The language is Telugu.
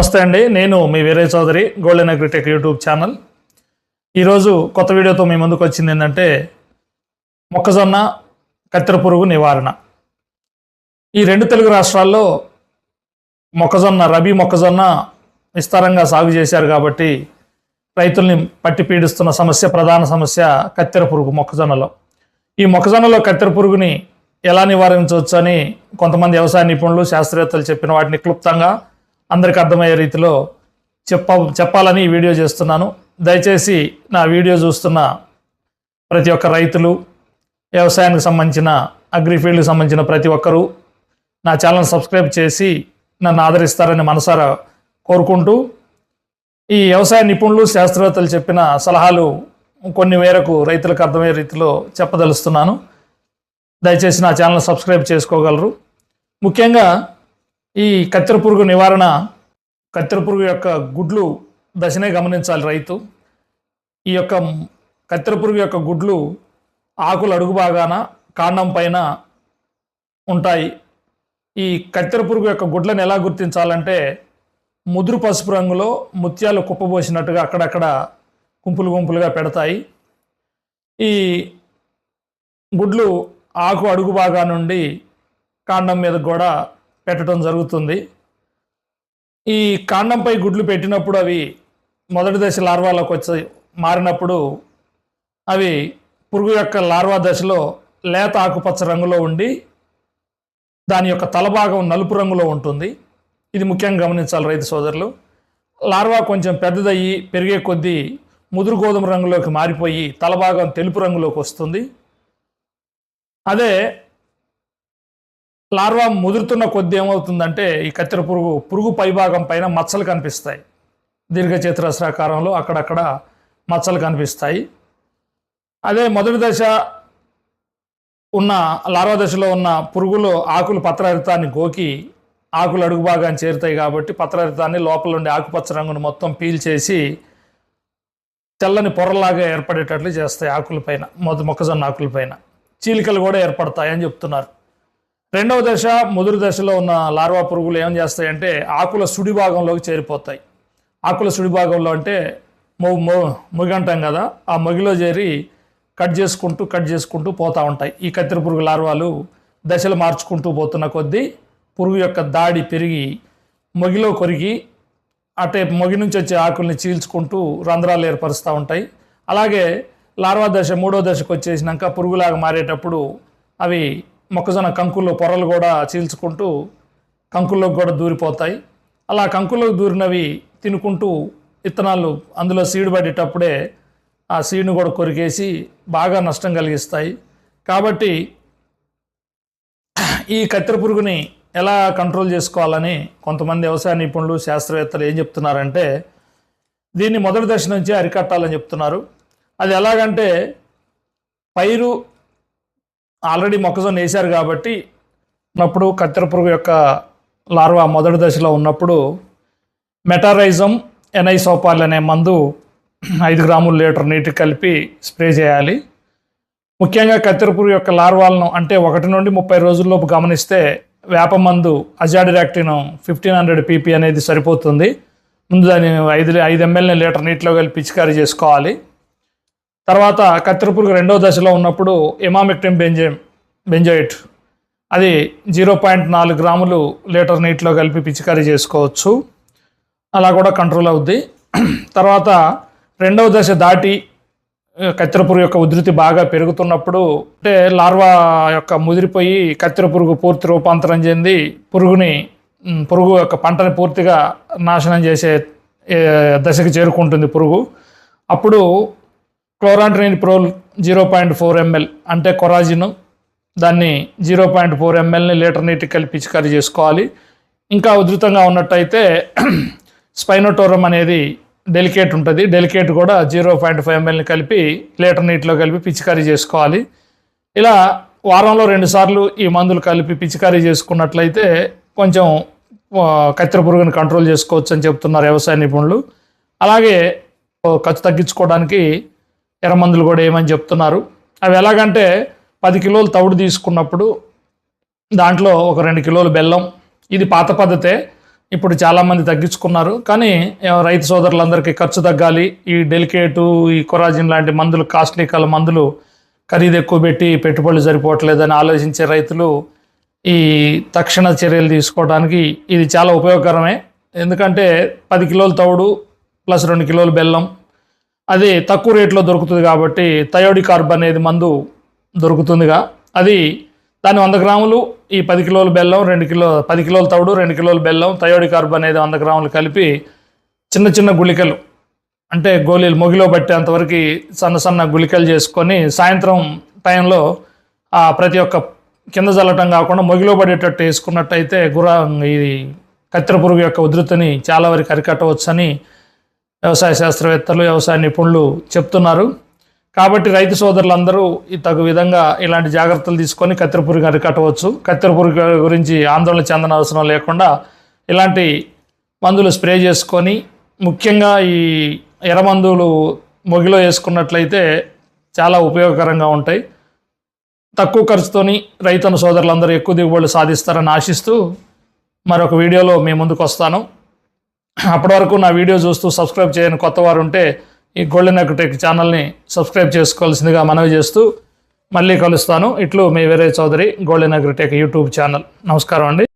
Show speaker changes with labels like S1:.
S1: నమస్తే అండి. నేను మీ Veeraiah Chowdary golden agritech YouTube channel. ఈరోజు కొత్త వీడియోతో మీ ముందుకు వచ్చింది ఏంటంటే మొక్కజొన్న కత్తెర పురుగు నివారణ. ఈ రెండు తెలుగు రాష్ట్రాల్లో మొక్కజొన్న రబీ మొక్కజొన్న విస్తారంగా సాగు చేశారు కాబట్టి రైతుల్ని పట్టి పీడిస్తున్న సమస్య ప్రధాన సమస్య కత్తెర పురుగు మొక్కజొన్నలో. ఈ మొక్కజొన్నలో కత్తెర పురుగుని ఎలా నివారించవచ్చు అని కొంతమంది వ్యవసాయ నిపుణులు శాస్త్రవేత్తలు చెప్పిన వాటిని క్లుప్తంగా అందరికి అర్థమయ్యే రీతిలో చెప్ప చెప్పాలని ఈ వీడియో చేస్తున్నాను. దయచేసి నా వీడియో చూస్తున్న ప్రతి ఒక్క రైతులు వ్యవసాయానికి సంబంధించిన అగ్రి ఫీల్డ్కి సంబంధించిన ప్రతి ఒక్కరూ నా ఛానల్ సబ్స్క్రైబ్ చేసి నన్ను ఆదరిస్తారని మనసారా కోరుకుంటూ ఈ వ్యవసాయ నిపుణులు శాస్త్రవేత్తలు చెప్పిన సలహాలు కొన్ని మేరకు రైతులకు అర్థమయ్యే రీతిలో చెప్పదలుస్తున్నాను. దయచేసి నా ఛానల్ సబ్స్క్రైబ్ చేసుకోగలరు. ముఖ్యంగా ఈ కత్తెర పురుగు నివారణ కత్తెర పురుగు యొక్క గుడ్లు దశనే గమనించాలి రైతు. ఈ యొక్క కత్తెర పురుగు యొక్క గుడ్లు ఆకులు అడుగు భాగాన కాండం పైన ఉంటాయి. ఈ కత్తెర పురుగు యొక్క గుడ్లను ఎలా గుర్తించాలంటే ముదురు పసుపు రంగులో ముత్యాలు కుప్పబోసినట్టుగా అక్కడక్కడ గుంపులు గుంపులుగా పెడతాయి. ఈ గుడ్లు ఆకు అడుగు భాగా నుండి కాండం మీద కూడా పెట్టడం జరుగుతుంది. ఈ కాండంపై గుడ్లు పెట్టినప్పుడు అవి మొదటి దశ లార్వాలోకి వచ్చి మారినప్పుడు అవి పురుగు యొక్క లార్వా దశలో లేత ఆకుపచ్చ రంగులో ఉండి దాని యొక్క తలభాగం నలుపు రంగులో ఉంటుంది. ఇది ముఖ్యంగా గమనించాలి రైతు సోదరులు. లార్వా కొంచెం పెద్దదయ్యి పెరిగే కొద్దీ ముదురు గోధుమ రంగులోకి మారిపోయి తలభాగం తెలుపు రంగులోకి వస్తుంది. అదే లార్వా ముదురుతున్న కొద్ది ఏమవుతుందంటే ఈ కత్తెర పురుగు పురుగు పైభాగం పైన మచ్చలు కనిపిస్తాయి. దీర్ఘ చతురస్రాకారంలో అక్కడక్కడ మచ్చలు కనిపిస్తాయి. అదే మొదటి దశ ఉన్న లార్వా దశలో ఉన్న పురుగులు ఆకులు పత్రహరితాన్ని గోకి ఆకులు అడుగు భాగాన్ని చేరుతాయి కాబట్టి పత్రహరితాన్ని లోపల ఉండే ఆకుపచ్చ రంగును మొత్తం పీల్చేసి తెల్లని పొరలాగా ఏర్పడేటట్లు చేస్తాయి ఆకులపైన మొదటి మొక్కజొన్న ఆకులపైన చీలికలు కూడా ఏర్పడతాయని చెప్తున్నారు. రెండవ దశ ముదురు దశలో ఉన్న లార్వా పురుగులు ఏం చేస్తాయంటే ఆకుల సుడి భాగంలోకి చేరిపోతాయి. ఆకుల సుడి భాగంలో అంటే మొ మొ మొగి అంటాం కదా ఆ మొగిలో చేరి కట్ చేసుకుంటూ కట్ చేసుకుంటూ పోతూ ఉంటాయి. ఈ కత్తిర పురుగు లార్వాలు దశలు మార్చుకుంటూ పోతున్న కొద్దీ పురుగు యొక్క దాడి పెరిగి మొగిలో కొరిగి అటే మొగి నుంచి వచ్చే ఆకుల్ని చీల్చుకుంటూ రంధ్రాలు ఏర్పరుస్తూ ఉంటాయి. అలాగే లార్వా దశ మూడో దశకు వచ్చేసినాక పురుగులాగా మారేటప్పుడు అవి మొక్కజొన్న కంకుల్లో పొరలు కూడా చీల్చుకుంటూ కంకుల్లోకి కూడా దూరిపోతాయి. అలా కంకుల్లోకి దూరినవి తినుకుంటూ విత్తనాలు అందులో సీడ్ పడేటప్పుడే ఆ సీడ్ను కూడా కొరికేసి బాగా నష్టం కలిగిస్తాయి. కాబట్టి ఈ కత్తెర పురుగుని ఎలా కంట్రోల్ చేసుకోవాలని కొంతమంది వ్యవసాయ నిపుణులు శాస్త్రవేత్తలు ఏం చెప్తున్నారంటే దీన్ని మొదటి దశ నుంచి అరికట్టాలని చెప్తున్నారు. అది ఎలాగంటే పైరు ఆల్రెడీ మొక్కజొన్న వేశారు కాబట్టి ఉన్నప్పుడు కత్తెర పురుగు యొక్క లార్వా మొదటి దశలో ఉన్నప్పుడు మెటారైజం ఎనైసోపాల్ అనే మందు ఐదు గ్రాముల లీటర్ నీటికి కలిపి స్ప్రే చేయాలి. ముఖ్యంగా కత్తెర పురుగు యొక్క లార్వాలను అంటే ఒకటి నుండి ముప్పై రోజుల్లోపు గమనిస్తే వేప మందు అజాడిరాక్టిన్ ఫిఫ్టీన్ హండ్రెడ్ పీపీ అనేది సరిపోతుంది. ముందు దాన్ని ఐదు ఐదు ఎంఎల్ని లీటర్ నీటిలో కలిపి పిచికారీ చేసుకోవాలి. తర్వాత కత్తెర పురుగు రెండో దశలో ఉన్నప్పుడు ఎమామిక్టిన్ బెంజైమ్ బెంజోయిట్ అది జీరో పాయింట్ నాలుగు గ్రాములు లీటర్ నీటిలో కలిపి పిచికారీ చేసుకోవచ్చు. అలా కూడా కంట్రోల్ అవుద్ది. తర్వాత రెండవ దశ దాటి కత్తెర పురుగు యొక్క ఉధృతి బాగా పెరుగుతున్నప్పుడు అంటే లార్వా యొక్క ముదిరిపోయి కత్తెర పురుగు పూర్తి రూపాంతరం చెంది పురుగుని పురుగు యొక్క పంటని పూర్తిగా నాశనం చేసే దశకు చేరుకుంటుంది పురుగు. అప్పుడు chlorantraniliprole zero point four ML అంటే కొరాజిన్. దాన్ని జీరో పాయింట్ ఫోర్ ఎంఎల్ని లీటర్ నీటికి కలిపి పిచికారీ చేసుకోవాలి. ఇంకా ఉధృతంగా ఉన్నట్టయితే స్పైనోటోరం అనేది డెలికేట్ ఉంటుంది. డెలికేట్ కూడా జీరో పాయింట్ ఫైవ్ ఎంఎల్ని కలిపి లీటర్ నీటిలో కలిపి పిచికారీ చేసుకోవాలి. ఇలా వారంలో రెండుసార్లు ఈ మందులు కలిపి పిచికారీ చేసుకున్నట్లయితే కొంచెం కత్తెర పురుగుని కంట్రోల్ చేసుకోవచ్చు అని చెప్తున్నారు వ్యవసాయ నిపుణులు. అలాగే ఖర్చు తగ్గించుకోవడానికి ఎర్ర మందులు కూడా ఏమని చెప్తున్నారు? అవి ఎలాగంటే పది కిలోలు తవుడు తీసుకున్నప్పుడు దాంట్లో ఒక రెండు కిలోలు బెల్లం. ఇది పాత పద్ధతే. ఇప్పుడు చాలామంది తగ్గించుకున్నారు. కానీ రైతు సోదరులందరికీ ఖర్చు తగ్గాలి. ఈ డెలికేటు ఈ కొరాజిన్ లాంటి మందులు కాస్ట్లీ కల మందులు ఖరీదు ఎక్కువ పెట్టి పెట్టుబడులు సరిపోవట్లేదని ఆలోచించే రైతులు ఈ తక్షణ చర్యలు తీసుకోవడానికి ఇది చాలా ఉపయోగకరమే. ఎందుకంటే పది కిలోలు తవుడు ప్లస్ రెండు కిలోలు బెల్లం అది తక్కువ రేట్లో దొరుకుతుంది కాబట్టి థయోడి కార్బ్ అనేది మందు దొరుకుతుందిగా. అది దాని వంద గ్రాములు ఈ పది కిలోల బెల్లం రెండు కిలో పది కిలోల తవుడు రెండు కిలోల బెల్లం థయోడి కార్బ్ అనేది వంద గ్రాములు కలిపి చిన్న చిన్న గుళికలు అంటే గోళీలు మొగిలో పట్టేంతవరకు సన్న సన్న గుళికలు చేసుకొని సాయంత్రం టైంలో ప్రతి ఒక్క కింద చల్లటం కాకుండా మొగిలో పడేటట్టు వేసుకున్నట్టయితే గుర ఇది కత్తెర పురుగు యొక్క ఉధృతిని చాలా వరకు అరికట్టవచ్చని వ్యవసాయ శాస్త్రవేత్తలు వ్యవసాయ నిపుణులు చెప్తున్నారు. కాబట్టి రైతు సోదరులందరూ ఈ తగు విధంగా ఇలాంటి జాగ్రత్తలు తీసుకొని కత్తెర పురుగు అరికట్టవచ్చు. కత్తెర పురుగు గురించి ఆందోళన చెందన అవసరం లేకుండా ఇలాంటి మందులు స్ప్రే చేసుకొని ముఖ్యంగా ఈ ఎర్రమందులు మొగిలో వేసుకున్నట్లయితే చాలా ఉపయోగకరంగా ఉంటాయి. తక్కువ ఖర్చుతోని రైతన్న సోదరులందరూ ఎక్కువ దిగుబడులు సాధిస్తారని ఆశిస్తూ మరొక వీడియోలో మీ ముందుకు వస్తాను. అప్పటి వరకు నా వీడియో చూస్తూ సబ్స్క్రైబ్ చేయని కొత్త వారు ఉంటే ఈ గోల్డెన్ అగ్రిటెక్ ఛానల్ని సబ్స్క్రైబ్ చేసుకోవాల్సిందిగా మనవి చేస్తూ మళ్ళీ కలుస్తాను. ఇట్లు మీ వేరే Chowdary golden agritech YouTube channel నమస్కారం అండి.